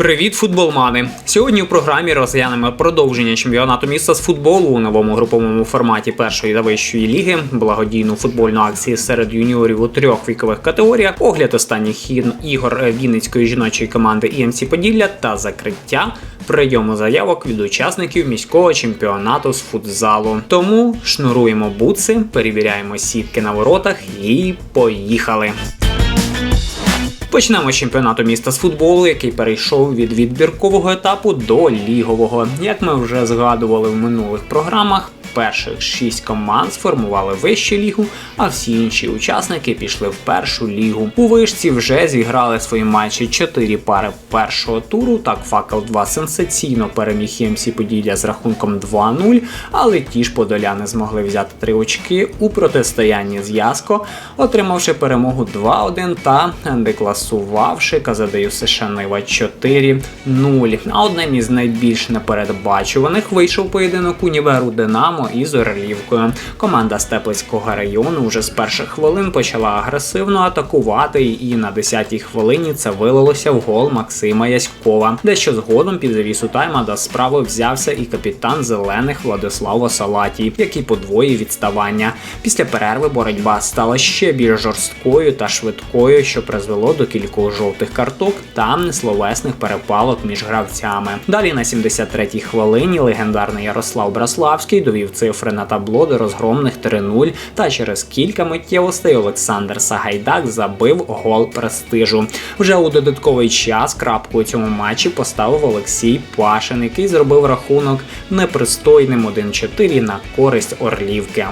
Привіт, футболмани! Сьогодні у програмі розглянемо продовження чемпіонату міста з футболу у новому груповому форматі першої та вищої ліги, благодійну футбольну акцію серед юніорів у трьох вікових категоріях, огляд останніх ігор Вінницької жіночої команди ІМС Поділля та закриття прийому заявок від учасників міського чемпіонату з футзалу. Тому шнуруємо бутси, перевіряємо сітки на воротах і поїхали. Почнемо з чемпіонату міста з футболу, який перейшов від відбіркового етапу до лігового. Як ми вже згадували в минулих програмах, перших шість команд сформували вищу лігу, а всі інші учасники пішли в першу лігу. У вишці вже зіграли свої матчі чотири пари першого туру. Так факел 2 сенсаційно переміг ЄМС Поділля з рахунком 2-0, але ті ж подоляни змогли взяти три очки у протистоянні з Яско, отримавши перемогу 2-1 та декласувавши Казадею США Нива 4-0. А одним із найбільш непередбачуваних вийшов поєдинок Універу Динамо із Орлівкою. Команда Степлицького району вже з перших хвилин почала агресивно атакувати, і на 10-й хвилині це вилилося в гол Максима Яськова. Дещо згодом під завісу тайма до справи взявся і капітан зелених Владислав Осалатій, який подвоїв відставання. Після перерви боротьба стала ще більш жорсткою та швидкою, що призвело до кількох жовтих карток та несловесних перепалок між гравцями. Далі на 73-й хвилині легендарний Ярослав Браславський довів цифри на табло до розгромних 3-0, та через кілька миттєвостей Олександр Сагайдак забив гол престижу. Вже у додатковий час крапку у цьому матчі поставив Олексій Пашин, який зробив рахунок непристойним 1-4 на користь Орлівки.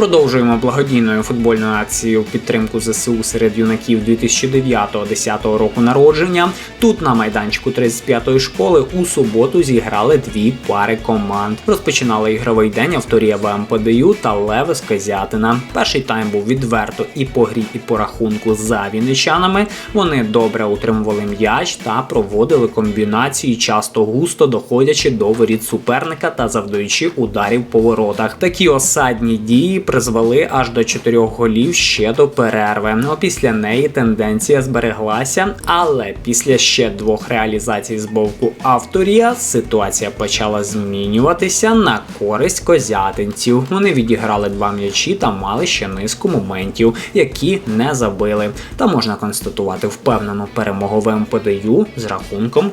Продовжуємо благодійною футбольною акцією підтримку ЗСУ серед юнаків 2009-10 року народження. Тут на майданчику 35-ї школи у суботу зіграли дві пари команд. Розпочинали ігровий день авторія ВМПДЮ та Леви з Козятина. Перший тайм був відверто і по грі, і по рахунку за вінничанами. Вони добре утримували м'яч та проводили комбінації, часто густо доходячи до воріт суперника та завдаючи ударів по воротах. Такі осадні дії призвели аж до чотирьох голів ще до перерви. Ну, після неї тенденція збереглася, але після ще двох реалізацій з боку авторія ситуація почала змінюватися на користь козятинців. Вони відіграли два м'ячі та мали ще низку моментів, які не забили. Та можна констатувати впевнену перемогу в МПДЮ з рахунком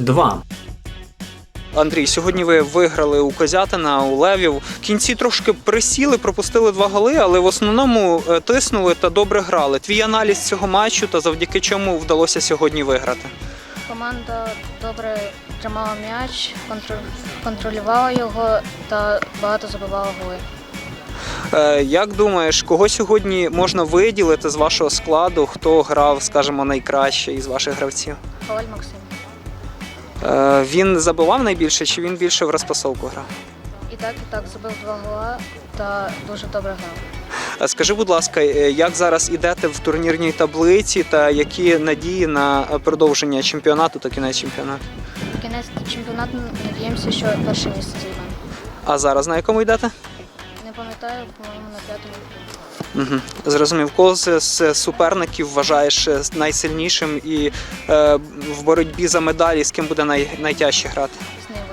6-2. Андрій, сьогодні ви виграли у Козятина, у Левів. В кінці трошки присіли, пропустили два голи, але в основному е, тиснули та добре грали. Твій аналіз цього матчу та завдяки чому вдалося сьогодні виграти. Команда добре тримала м'яч, контролювала його та багато забивала голи. Е, Як думаєш, кого сьогодні можна виділити з вашого складу, хто грав, скажімо, найкраще із ваших гравців? Коваль Максим. Е, Він забивав найбільше чи він більше в розпасовку грав? І так, і так забив два гола та дуже добре грав. Е, Скажи, будь ласка, е, як зараз ідете в турнірній таблиці та які надії на е, продовження чемпіонату та кінець чемпіонату? Кінець чемпіонату надіємося, що перше місце займемо. А зараз на якому йдете? Не пам'ятаю, по-моєму, на п'ятому. Угу. Зрозумів, кого з, суперників вважаєш е, найсильнішим і е, в боротьбі за медалі з ким буде най, найтяжче грати? З Нивою.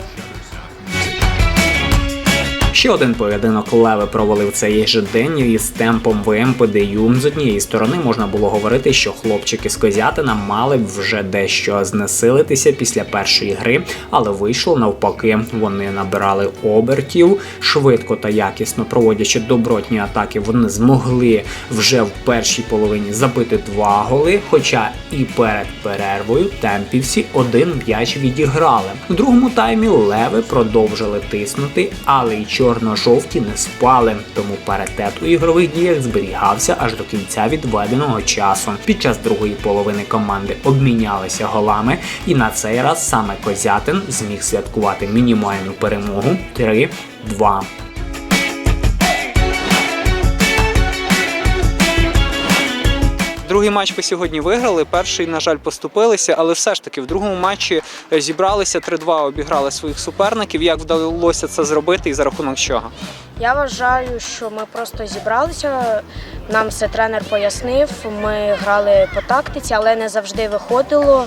Ще один поєдинок Леви провалив цей же день із темпом ВМ ПДЮ. З однієї сторони можна було говорити, що хлопчики з Козятина мали б вже дещо знесилитися після першої гри, але вийшло навпаки. Вони набирали обертів швидко та якісно проводячи добротні атаки. Вони змогли вже в першій половині забити два голи. Хоча і перед перервою темпівці один м'яч відіграли. У другому таймі леви продовжили тиснути, але й чорно-жовті не спали. Тому паритет у ігрових діях зберігався аж до кінця відведеного часу. Під час другої половини команди обмінялися голами, і на цей раз саме Козятин зміг святкувати мінімальну перемогу 3-2. Другий матч ви сьогодні виграли. Перший, на жаль, поступилися, але все ж таки в другому матчі е, зібралися 3-2, обіграли своїх суперників. Як вдалося це зробити і за рахунок чого? Я вважаю, що ми просто зібралися. Нам все тренер пояснив. Ми грали по тактиці, але не завжди виходило.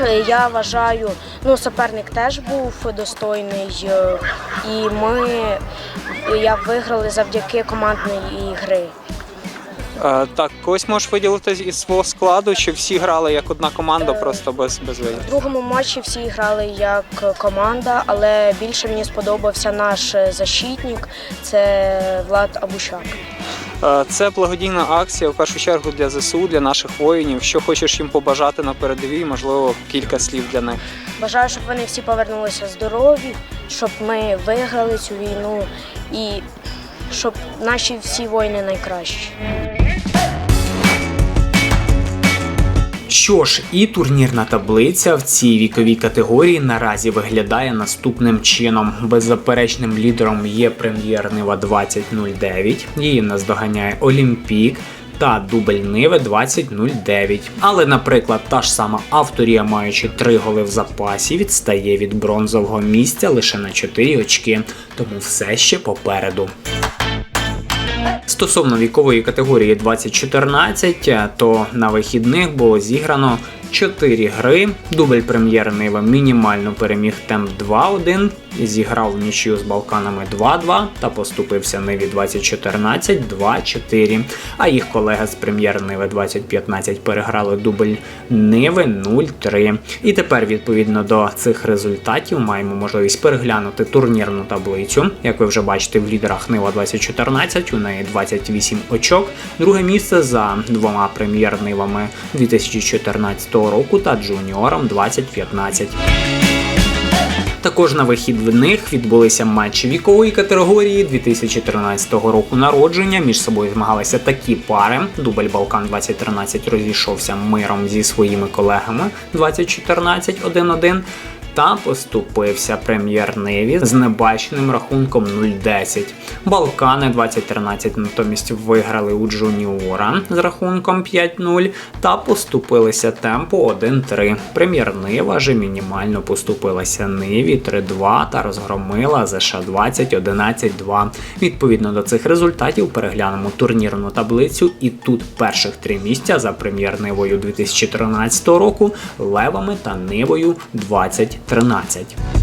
Е, Я вважаю, ну суперник теж був достойний, е, і ми я виграли завдяки командній гри. Е, Так, когось можеш виділити із свого складу, чи всі грали як одна команда, просто без, без В другому матчі всі грали як команда, але більше мені сподобався наш защитник, це Влад Абущак. Е, Це благодійна акція в першу чергу для ЗСУ, для наших воїнів. Що хочеш їм побажати на передовій, можливо, кілька слів для них. Бажаю, щоб вони всі повернулися здорові, щоб ми виграли цю війну і щоб наші всі воїни найкращі. Що ж, і турнірна таблиця в цій віковій категорії наразі виглядає наступним чином. Беззаперечним лідером є прем'єр Нива 2009, її наздоганяє Олімпік. Та дубль Ниви 2009. Але, наприклад, та ж сама авторія, маючи три голи в запасі, відстає від бронзового місця лише на 4 очки, тому все ще попереду. Стосовно вікової категорії 2014, е, то на вихідних було зіграно 4 гри. Дубль прем'єр Нива мінімально переміг темп 2-1, зіграв в нічию з Балканами 2-2 та поступився Ниві 2014 2-4. А їх колеги з прем'єр Ниви 2015 переграли дубль Ниви 0-3. І тепер, відповідно до цих результатів, маємо можливість переглянути турнірну таблицю. Як ви вже бачите, в лідерах Нива 2014, у неї 28 очок. Друге місце за двома прем'єр-нивами 2014 року та джуніором 2015. Також на вихідних відбулися матчі вікової категорії 2013 року народження. Між собою змагалися такі пари. Дубль Балкан 2013 розійшовся миром зі своїми колегами 2014 1-1 та поступився прем'єр Ниві з небаченим рахунком 0-10. Балкани 2013 натомість виграли у Джуніора з рахунком 5-0 та поступилися темпу 1-3. Прем'єр Нива же мінімально поступилася Ниві 3-2 та розгромила ЗШ 20 11-2. Відповідно до цих результатів переглянемо турнірну таблицю і тут перших три місця за прем'єр Нивою 2013 року, левами та Нивою 2013.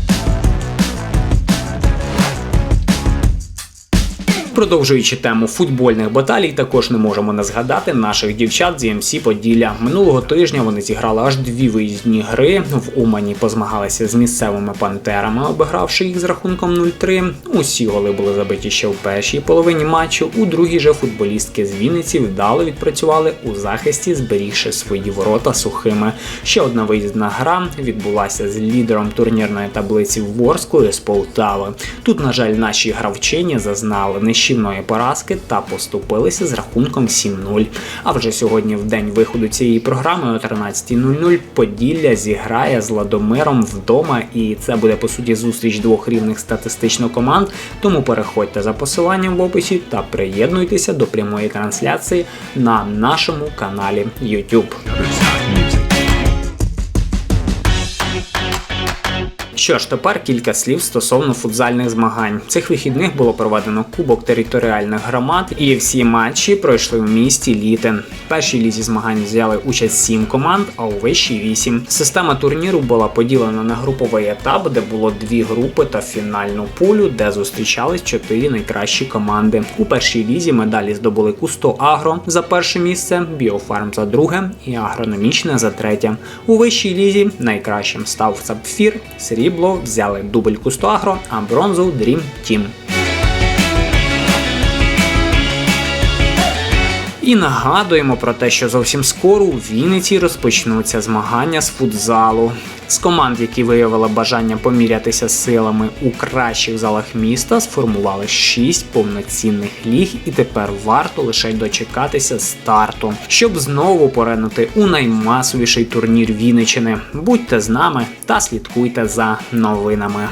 Продовжуючи тему футбольних баталій, також не можемо не згадати наших дівчат з EMC Поділля. Минулого тижня вони зіграли аж дві виїзні гри. В Умані позмагалися з місцевими пантерами, обігравши їх з рахунком 0-3. Усі голи були забиті ще в першій половині матчу. У другій же футболістки з Вінниці вдало відпрацювали у захисті, зберігши свої ворота сухими. Ще одна виїзна гра відбулася з лідером турнірної таблиці Ворською з Полтави. Тут, на жаль, наші гравчині зазнали нищівної поразки та поступилися з рахунком 7-0. А вже сьогодні, в день виходу цієї програми, о 13.00 Поділля зіграє з Ладомиром вдома, і це буде по суті зустріч двох рівних статистично команд. Тому переходьте за посиланням в описі та приєднуйтеся до прямої трансляції на нашому каналі YouTube. Що ж, тепер кілька слів стосовно футзальних змагань. Цих вихідних було проведено кубок територіальних громад, і всі матчі пройшли в місті Літин. В першій лізі змагань взяли участь 7 команд, а у вищій 8. Система турніру була поділена на груповий етап, де було дві групи та фінальну пулю, де зустрічались чотири найкращі команди. У першій лізі медалі здобули Кусто Агро за перше місце, Біофарм за друге і Агрономічне за третє. У вищій лізі найкращим став Сапфір, срібло взяли Кусто Агро, а бронзу Dream Team. І нагадуємо про те, що зовсім скоро у Вінниці розпочнуться змагання з футзалу. З команд, які виявили бажання помірятися силами у кращих залах міста, сформували 6 повноцінних ліг, і тепер варто лише дочекатися старту, щоб знову поринути у наймасовіший турнір Вінничини. Будьте з нами та слідкуйте за новинами.